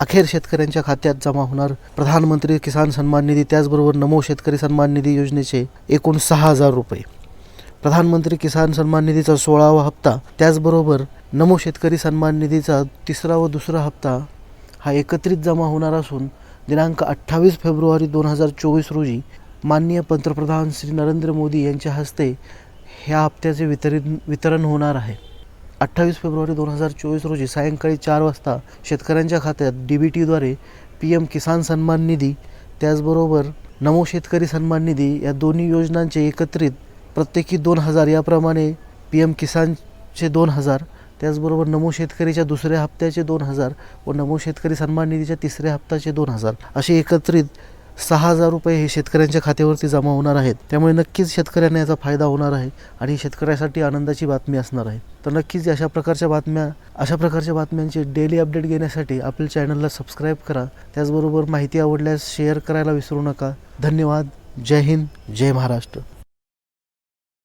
अखेर शेतकऱ्यांच्या खात्यात जमा होणार प्रधानमंत्री किसान सन्मान निधी त्याचबरोबर नमो शेतकरी सन्मान निधी योजनेचे एकूण सहा हजार रुपये. प्रधानमंत्री किसान सन्मान निधीचा सोळावा हप्ता त्याचबरोबर नमो शेतकरी सन्मान निधीचा तिसरा व दुसरा हप्ता हा एकत्रित जमा होणार असून दिनांक अठ्ठावीस फेब्रुवारी दोन हजार चोवीस रोजी माननीय पंतप्रधान श्री नरेंद्र मोदी यांच्या हस्ते ह्या हप्त्याचे वितरित वितरण होणार आहे. अठ्ठावीस फेब्रुवारी दोन हजार चोवीस रोजी सायंकाळी चार वाजता शेतकऱ्यांच्या खात्यात डी बी टीद्वारे पी एम किसान सन्मान निधी त्याचबरोबर नमो शेतकरी सन्मान निधी या दोन्ही योजनांचे एकत्रित प्रत्येकी दोन हजार याप्रमाणे पी एम किसानचे दोन हजार त्याचबरोबर नमो शेतकरीच्या दुसऱ्या हप्त्याचे दोन हजार व नमो शेतकरी सन्मान निधीच्या तिसऱ्या हप्त्याचे दोन हजार असे एकत्रित सहा हजार रुपये हे शेतकऱ्यांच्या खात्यावरती जमा होणार आहेत. त्यामुळे नक्कीच शेतकऱ्यांना याचा फायदा होणार आहे आणि शेतकऱ्यासाठी आनंदाची बातमी असणार आहे. तर नक्कीच अशा प्रकारच्या बातम्या अशा प्रकारच्या बातम्यांचे डेली अपडेट घेण्यासाठी आपल्या चॅनलला सबस्क्राईब करा. त्याचबरोबर माहिती आवडल्यास शेअर करायला विसरू नका. धन्यवाद. जय हिंद. जय महाराष्ट्र.